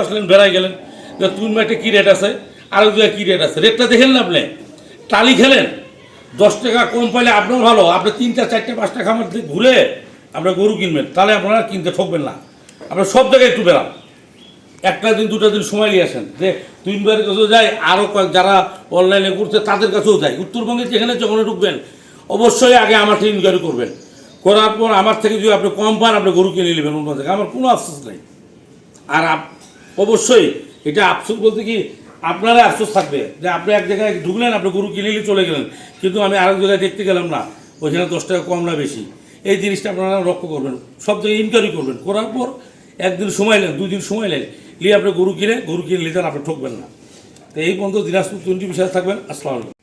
আসলেন বেড়াই গেলেন। যে তিন মাঠে কী রেট আছে? আরেক জায়গায় কী রেট আছে? রেটটা দেখেন না আপনি। টালি খেলেন। দশ টাকা কম পাইলে আপনার ভালো। আপনি তিনটা, চারটে, পাঁচটা খামার ঘুরে আপনার গরু কিনবেন। তাহলে আপনারা কিনতে ঠকবেন না। আপনার সব জায়গায় একটু বেরান একটা দিন, দুটা দিন সময় নিয়ে আসেন। যে তিনবারের কাছেও যাই আরও কয়েক যারা অনলাইনে করছে, তাদের কাছেও যাই উত্তরবঙ্গে যেখানে যখন ঢুকবেন। অবশ্যই আগে আমার থেকে ইনকোয়ারি করবেন। করার পর আমার থেকে যদি আপনি কম পান, আপনি গরু কিনে নেবেন অন্য থেকে আমার কোনো আফসোস নেই। আর অবশ্যই। এটা আফসোস বলতে কি আপনারা আফসোস থাকবে যে আপনি এক জায়গায় ঢুকলেন, আপনি গরু কিনে নিয়ে চলে গেলেন। কিন্তু আমি আরেক জায়গায় দেখতে গেলাম না, ওইখানে দশ টাকা কম না বেশি। এই জিনিসটা আপনারা লক্ষ্য করবেন, সব জায়গায় ইনকোয়ারি করবেন। করার পর একদিন সময় নেন, দুই দিন সময় নেন, নিয়ে আপনি গরু কিনে গরু কিনে নিতেন আপনি ঠকবেন না। তো এই পর্যন্ত দিনাজপুর টোয়েন্টি বিষয়ে থাকবেন, আসসালামু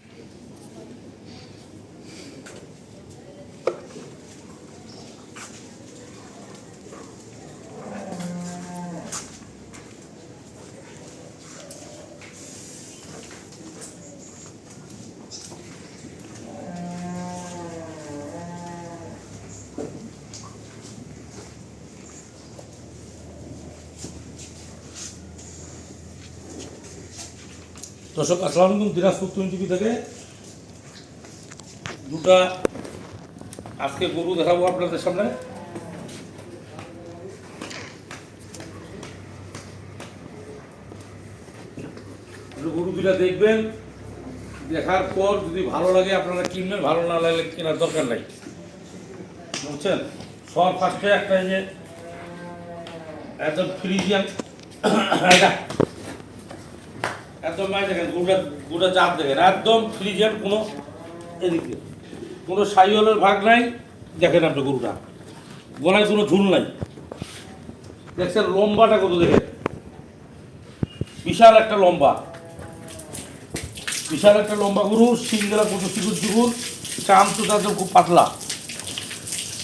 দর্শক, আসসালামু আলাইকুম। দিনাজপুর টোয়েন্টি থেকে দুটা আজকে গরু দেখাবো আপনাদের সামনে। গরু দুটা দেখবেন, দেখার পর যদি ভালো লাগে আপনারা কিনবেন, ভালো না লাগলে কেনার দরকার নাই। বুঝছেন? সব ফার্স্টে একটা যে একদম ফ্রিজিয়ান একদম মাই দেখেন, গোটা গোটা চাপ দেখেন, একদম ফ্রিজের কোনো এদিকে কোনো সাইওয়ালের ভাগ নাই, দেখেন আপনি গরুটা। গলায় কোনো ঝুল নাই। দেখছেন লম্বাটা কত দেখেন? বিশাল একটা লম্বা। বিশাল একটা লম্বা গরু, সিঙ্গেলা কত চিকুর চিকুর চাম তো তাদের খুব পাতলা।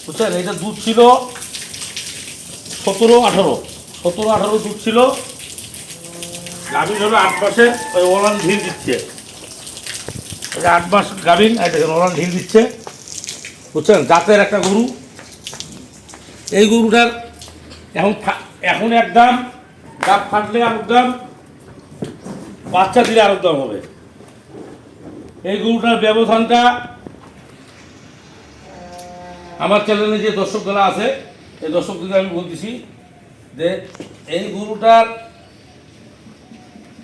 বুঝছেন? এটা দুধ ছিল সতেরো, আঠারো। সতেরো, আঠারো দুধ ছিল। গাভীর হলো আট মাসে ওই দিচ্ছে। আট মাস দেখেন, ওলান দিচ্ছে। বুঝছেন? জাতের একটা গরু। এই গরুটার এখন এখন এক দাম ফাটলে আরেক দাম, বাচ্চা দিলে আরেক দাম হবে। এই গরুটার ব্যবধানটা আমার চ্যানেলে যে দর্শকগুলো আছে, এই দর্শকদের আমি বলতেছি যে এই গরুটার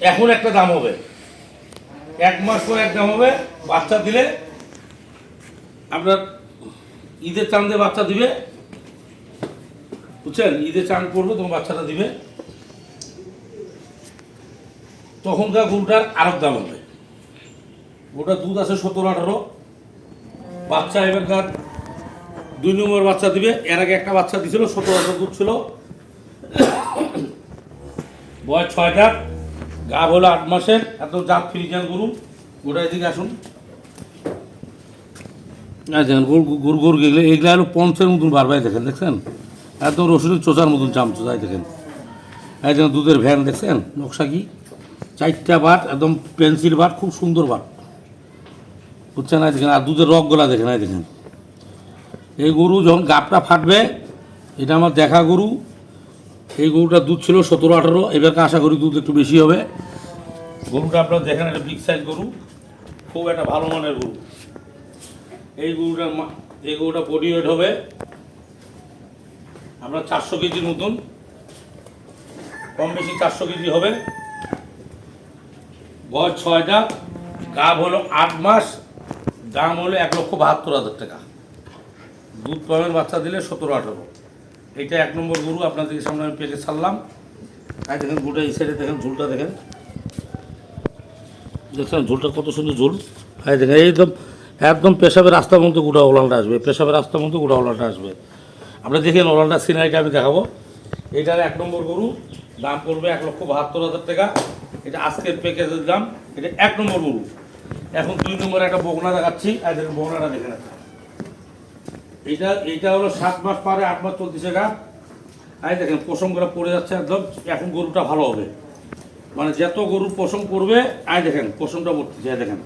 এখন একটা দাম হবে। এক মাস পর এক দাম হবে, বাচ্চা দিলে আপনার ঈদের চাঁদে বাচ্চা দিবে। বুঝছেন? ঈদের চাঁদ করবে তোমার বাচ্চাটা দিবে। তখনকার গরুটার আরেক দাম হবে। গরুটার দুধ আছে সতেরো, আঠারো। বাচ্চা এবারকার দুই নম্বর বাচ্চা দিবে। এর আগে একটা বাচ্চা দিছিল, সতেরো আঠারো দুধ ছিল। বয়স ছয়টা গা হলো আট মাসের, এত জাত ফ্রিজিয়ান গরু। গোটা এদিকে আসুন। না, দেখেন, গরু গরু গরু এগুলো হলো পঞ্চের মতন বারবার দেখেন, দেখছেন? একদম রসুনের চোচার মতন চাম চোচাই দেখেন। দেখেন, দুধের ভ্যান দেখছেন? নকশা কি? চারটা বাট একদম পেন্সিল বাট খুব সুন্দর বাট বুঝছেন? না দেখেন, আর দুধের রকগুলা দেখেন, এই দেখেন। এই গরু যখন গাপটা ফাটবে, এটা আমার দেখা গরু। এই গরুটার দুধ ছিল সতেরো, আঠারো। এবারকে আশা করি দুধ একটু বেশি হবে। গরুটা আপনারা দেখেন একটা বিগ সাইজ গরু। খুব একটা ভালো মানের গরু। এই গরুটার মা- এই গরুটা বডি ওয়েট হবে আপনার চারশো কেজির মতন। কম বেশি চারশো কেজি হবে। বয়স ছয়টা, গাভ হলো আট মাস, দাম হলো এক লক্ষ বাহাত্তর হাজার টাকা। দুধ পাবেন বাচ্চা দিলে সতেরো, আঠারো। এইটা এক নম্বর গরু আপনাদের সামনে আমি পেকে ছাড়লাম। আর দেখেন গরুটা এই সাইডে দেখেন ঝুলটা দেখেন। দেখছেন ঝুলটা কত সুন্দর ঝুল? হ্যাঁ দেখেন একদম একদম পেশাবের রাস্তার মধ্যে গোটা ওলানটা আসবে, পেশাবের রাস্তার মধ্যে গোটা ওলানটা আসবে। আপনি দেখেন ওলানটা সিনারিটা আমি দেখাবো। এইটার এক নম্বর গরু, দাম পড়বে এক লক্ষ বাহাত্তর হাজার টাকা। এটা আজকের প্যাকেজের দাম, এটা এক নম্বর গরু। এখন দুই নম্বর একটা বগনা দেখাচ্ছি আর দেখেন বগনাটা দেখে রাখেন এইটা এইটা হলো সাত মাস পারে, আট মাস চলতেছে গা আই দেখেন, পশমগুলো পড়ে যাচ্ছে একদম, এখন গরুটা ভালো হবে। মানে যত গরু পশম করবে আই দেখেন, পশমটা পড়তেছে আই দেখেন।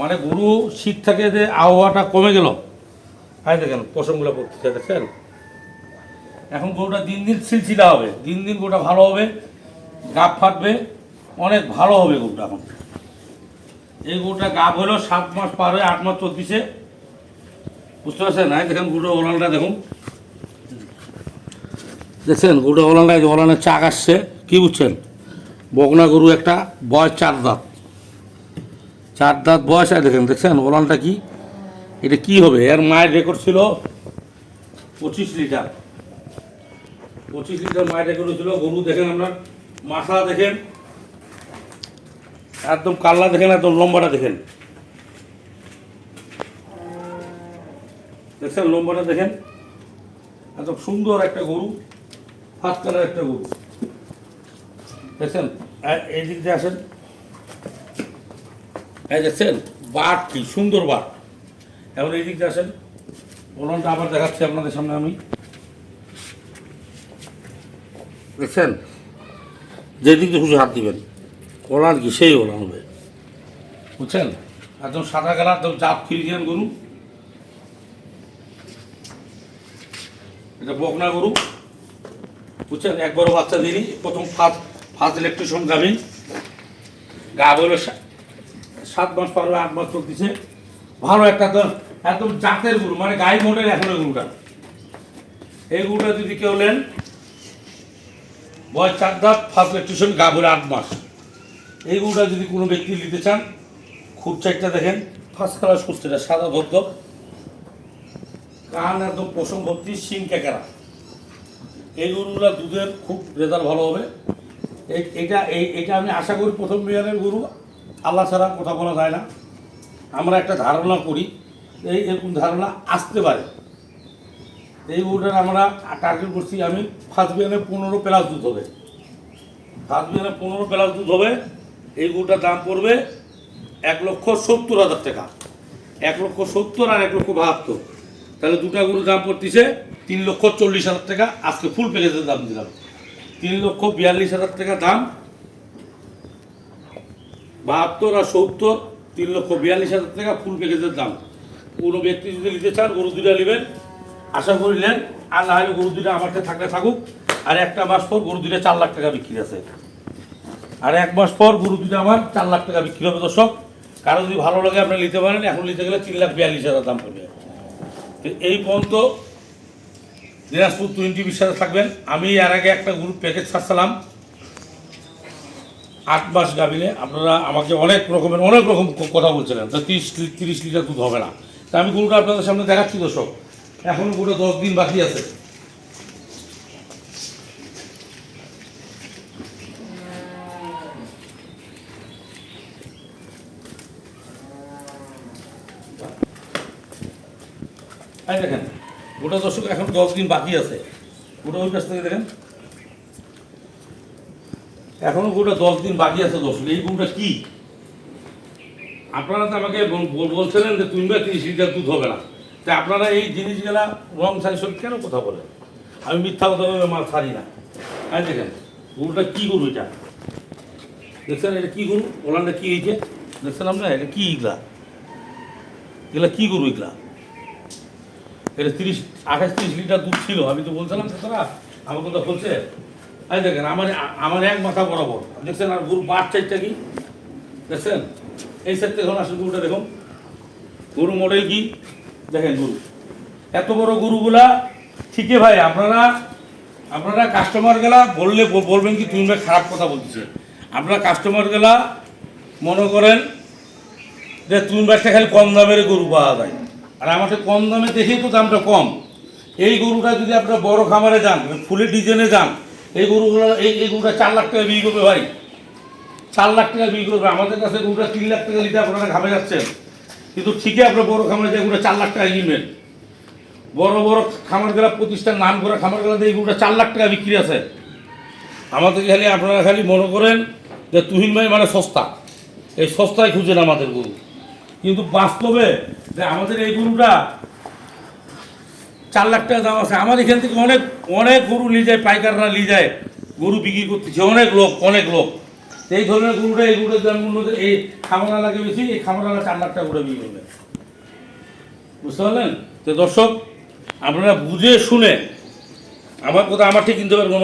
মানে গরু শীত থেকে যে আবহাওয়াটা কমে গেল। আই দেখেন, পশমগুলো পড়তেছে, দেখছেন? এখন গরুটা দিন দিন সিলসিলা হবে, দিন দিন গরুটা ভালো হবে গাপ ফাটবে, অনেক ভালো হবে গরুটা এখন। এই গরুটা গাপ হলো সাত মাস পার হয়ে আট মাস চলতেছে। বুঝতে পারছেন? না দেখেন ওলানটা, দেখুন। দেখছেন গরুটা ওলানটা ওলানের চাক আসছে। কি বুঝছেন? বগনা গরু একটা, বয়স চার দাঁত। চার দাঁত বয়স, আর দেখেন, দেখছেন, ওলানটা কি? এটা কি হবে? এর মায়ের রেকর্ড ছিল পঁচিশ লিটার। পঁচিশ লিটার মায়ের রেকর্ড ছিল। গরু দেখেন আপনার, মাথা দেখেন, একদম কাল্লা দেখেন, একদম লম্বাটা দেখেন। দেখছেন লম্বাটা দেখেন? একদম সুন্দর একটা গরু ফার্স্ট কালার একটা গরু। দেখছেন? এই দিক দিয়ে আসেন। এই দেখছেন? বাট কি সুন্দর বাট। এখন এই দিক দিয়ে আসেন। ওলনটা আবার দেখাচ্ছি আপনাদের সামনে আমি। দেখছেন? যে দিক দিয়ে খুশি হাত দিবেন ওলান কি সেই ওলান হবে। বুঝছেন? একদম সাদা কালার, একদম চাপ ফিরিজিয়ান গরু। এটা বকনা গরু। বুঝছেন? একবারও বাচ্চা দিনই প্রথম ফার্স্ট ফার্স্ট ইলেকট্রিশন গাভিন গা বলে সাত মাস পার আট মাস চলতেছে ভালো একটা তো একদম জাতের গরু মানে গাই মোটের এখন গরুটা। এই গরুটা যদি কেউ নেন, বয়স চার দাঁত ফার্স্ট ইলেকট্রিশন গা বলে আট মাস। এই গরুটা যদি কোনো ব্যক্তি নিতে চান, খুব চারটা দেখেন ফার্স্ট ক্লাস কালার সুস্থটা সাদা ধদ্দ কান একদম পশম ভর্তি শিং কেকেরা। এই গরুগুলো দুধের খুব রেজাল্ট ভালো হবে। এটা এই এটা আমি আশা করি প্রথম বিয়ারের গরু। আল্লাহ ছাড়া কথা বলা যায় না। আমরা একটা ধারণা করি, এই এরকম ধারণা আসতে পারে। এই গরুটার আমরা টার্গেট করছি আমি ফার্স্ট বিয়ারে পনেরো প্লাস দুধ হবে। ফার্স্ট বিয়ারে পনেরো প্লাস দুধ হবে। এই গরুটার দাম পড়বে এক লক্ষ সত্তর হাজার টাকা। এক লক্ষ সত্তর আর এক লক্ষ বাহাত্তর। তাহলে দুটা গরুর দাম পড়তেছে তিন লক্ষ চল্লিশ হাজার টাকা। আজকে ফুল প্যাকেজের দাম দিলাম। তিন লক্ষ বিয়াল্লিশ হাজার টাকা দাম। বাহাত্তর আর সত্তর, তিন লক্ষ বিয়াল্লিশ হাজার টাকা ফুল প্যাকেজের দাম। কোনো ব্যক্তি যদি নিতে চান, গরু দুটা নেবেন। আশা করিলেন আর না হলে গরু দুটা আমার কাছে থাকলে থাকুক। আর একটা মাস পর গরু দুটা চার লাখ টাকা বিক্রি আছে। আর এক মাস পর গরু দুটো আমার চার লাখ টাকা বিক্রি হবে, দর্শক। কারও যদি ভালো লাগে, আপনি নিতে পারেন। এখন নিতে গেলে তিন লাখ বিয়াল্লিশ হাজার দাম পড়বে। এই পর্যন্ত দিনাজপুর টুয়েন্টি বিশ্বাসে থাকবেন। আমি এর আগে একটা গ্রুপ প্যাকেজ ছাড়ছিলাম। আট মাস গাবিলে আপনারা আমাকে অনেক রকমের, অনেক রকম কথা বলছিলেন। তো তিরিশ তিরিশ লিটার দুধ হবে না। তা আমি গরুটা আপনাদের সামনে দেখাচ্ছি, দর্শক। এখন গরুটা দশ দিন বাকি আছে। এই দেখেন, গোটা দর্শক এখন দশ দিন বাকি আছে। গোটা ওই কাছ থেকে দেখেন। এখনও গোটা দশ দিন বাকি আছে দর্শক এই গরুটা কি? আপনারা তো আমাকে বল- বল- বলছিলেন যে তুমি বা তিরিশ লিটার দুধ হবে না। তাই আপনারা এই জিনিসগুলা রং সাইজ কেন কথা বলেন? আমি মিথ্যা কথা বলে মাল ছাড়ি না। এই দেখেন, গরুটা কি গরু এটা? দেখছেন এটা কি গরু? ওলানটা কি হয়েছে দেখছেন আপনার এটা কি এগুলা এগুলা কি গরু এগুলা? এটা তিরিশ, আঠাশ, তিরিশ লিটার দুধ ছিল। আমি তো বলছিলাম তারা আমার কথা বলছে? এই দেখেন, আমার আমার এক মাথা বরাবর। দেখছেন, আর গরু বাট চাইটা কি? দেখছেন? এই সাইড থেকে আসলে গরুটা, দেখুন। গরু মডেল কি? দেখেন গরু। এত বড় গরুগুলা ঠিকই ভাই, আপনারা আপনারা কাস্টমার গেলা বললে বলবেন কি তুমি খারাপ কথা বলতেছে। আপনারা কাস্টমার গেলা মনে করেন যে তুমি খালি কম দামের গরু পাওয়া যায়। আর আমাদের কম দামে দেখেই তো দামটা কম। এই গরুটা যদি আপনারা বড় খামারে যান ফুলের ডিজাইনে যান, এই গরুগুলো, এই এই গরুটা চার লাখ টাকা বিক্রি করবে ভাই। চার লাখ টাকা বিক্রি করবে। আমাদের কাছে গরুটা তিন লাখ টাকা লিটার আপনারা ঘামে যাচ্ছেন। কিন্তু ঠিকই আপনার বড় খামারে যে গরুটা চার লাখ টাকা কিনবেন। বড় বড় খামার গেলা প্রতিষ্ঠান নাম করা খামার গেলাতে এই গরুটা চার লাখ টাকা বিক্রি আছে। আমাদের খালি, আপনারা খালি মনে করেন যে তুহিন ভাই মানে সস্তা। এই সস্তায় খুঁজেন আমাদের গরু। কিন্তু বাস্তবে যে আমাদের এই গরুটা চার লাখ টাকা দাম আছে। আমার এখান থেকে অনেক অনেক গরু নিয়ে যায়, পাইকাররা নিয়ে যায়, গরু বিক্রি করতেছে। অনেক লোক অনেক লোক। এই ধরনের গরুটা এই গরুটার দাম এই খামারালাকে বেশি, এই খামারালা চার লাখ টাকা করে বিক্রি করবে। বুঝতে পারলেন? তো দর্শক, আপনারা বুঝে শুনে আমার কথা, আমার ঠিক কিনতে পারবেন